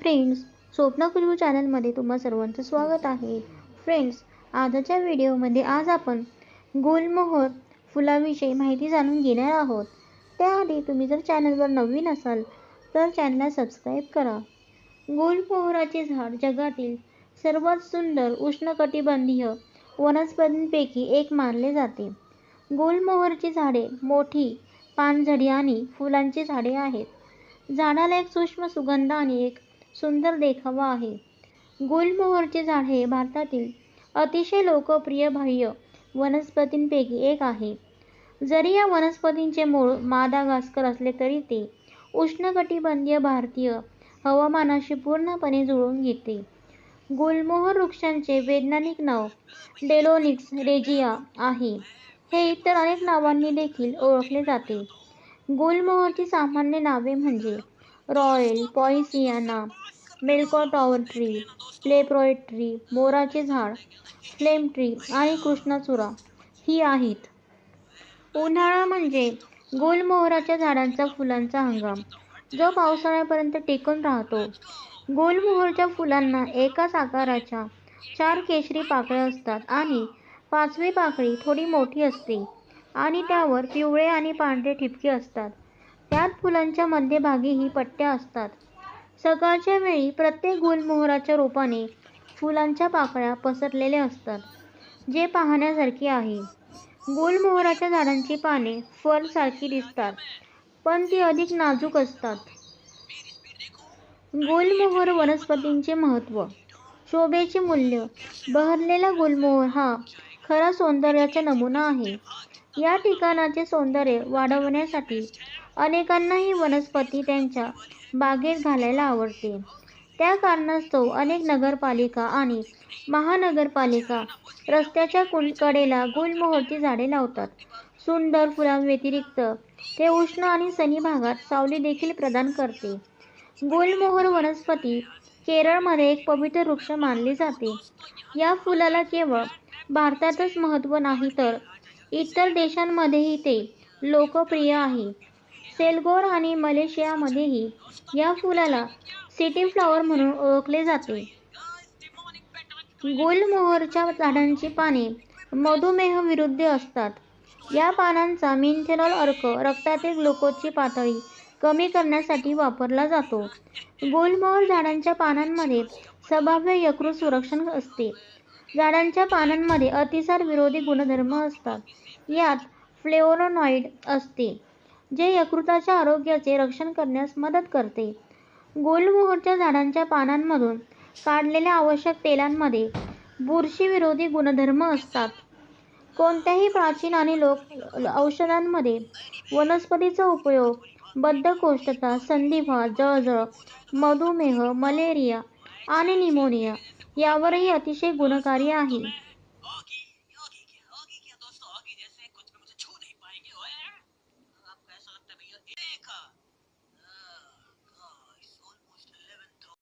Friends स्वप्न खुशबू चॅनलमध्ये तुम्हा सर्वांचं स्वागत आहे. फ्रेंड्स आजच्या व्हिडिओमध्ये आज आपण गुलमोहर फुलाविषयी माहिती जाणून घेणार आहोत. त्याआधी तुम्ही जर चॅनलवर नवीन असाल तर चॅनलला सबस्क्राईब करा. गुलमोहराचे झाड जगातील सर्वात सुंदर उष्णकटिबंधीय वनस्पतींपैकी एक मानले जाते. गुलमोहरची झाडे मोठी पानझडी आणि फुलांची झाडे आहेत. झाडाला एक सूक्ष्म सुगंध आणि एक सुंदर देखावा आहे. गुलमोहरचे झाड हे भारतातील अतिशय लोकप्रिय बाह्य वनस्पतींपैकी एक आहे. जरी या वनस्पतींचे मूळ मादागास्कर असले तरी ते उष्णकटिबंधीय भारतीय हवामानाशी पूर्णपणे जुळून घेते गुलमोहर वृक्षांचे वैज्ञानिक नाव डेलोनिक्स रेजिया आहे. हे इतर अनेक नावांनी देखील ओळखले जाते. गुलमोहरची सामान्य नावे म्हणजे रॉयल पॉइसियाना मेलकॉटॉवर ट्री प्लेप्रॉय ट्री मोराचे झाड फ्लेम ट्री आणि कृष्णाचुरा ही आहेत. उन्हाळा म्हणजे गोलमोहराच्या झाडांचा फुलांचा हंगाम जो पावसाळ्यापर्यंत टिकून राहतो. गोलमोहरच्या फुलांना एकाच आकाराच्या चार केशरी पाकळ्या असतात आणि पाचवी पाकळी थोडी मोठी असते आणि त्यावर पिवळे आणि पांढरे ठिपके असतात. त्यात फुलांच्या मध्यभागीही पट्ट्या असतात. सकाळच्या वेळी प्रत्येक गुलमोहराच्या रोपाने फुलांच्या पाकळ्या पसरलेल्या असतात जे पाहण्यासारखे आहे. गुलमोहराच्या झाडांची पाने फरसारखी दिसतात पण ती अधिक नाजूक असतात. गुलमोहर वनस्पतींचे महत्त्व. शोभेचे मूल्य. बहरलेला गुलमोहर हा खरा सौंदर्याचा नमुना आहे. या ठिकाणाचे सौंदर्य वाढवण्यासाठी अनेकांना ही वनस्पती त्यांच्या बागेत घालायला आवडते. त्या कारणास्तव अनेक नगरपालिका आणि महानगरपालिका रस्त्याच्या कडेला गुलमोहरची झाडे लावतात. सुंदर फुलांव्यतिरिक्त ते उष्ण आणि सनी भागात सावली देखील प्रदान करते. गुलमोहर वनस्पती केरळमध्ये एक पवित्र वृक्ष मानली जाते. या फुलाला केवळ भारतातच महत्त्व नाही तर इतर देशांमध्येही ते लोकप्रिय आहे. सेलगोर आणि मलेशियामध्येही या फुलाला सिटी फ्लॉवर म्हणून ओळखले जाते. गुलमोहरच्या झाडांची पाने मधुमेह विरुद्ध असतात. या पानांचा मिनथेनॉल अर्क रक्तातील ग्लुकोजची पातळी कमी करण्यासाठी वापरला जातो. गुलमोहर झाडांच्या पानांमध्ये संभाव्य यकृत सुरक्षण असते. झाडांच्या पानांमध्ये अतिसार विरोधी गुणधर्म असतात. यात फ्लेवोनॉइड असते. जे यकृताच्या आरोग्याचे रक्षण करण्यास मदत करते. गोलमोहरच्या झाडांच्या पानांमधून काढलेल्या आवश्यक तेलांमध्ये बुरशीविरोधी गुणधर्म असतात. कोणत्याही प्राचीन आणि लोक औषधांमध्ये वनस्पतीचा उपयोग बद्धकोष्ठता संधिवात जळजळ मधुमेह मलेरिया आणि निमोनिया यावरही अतिशय गुणकारी आहे.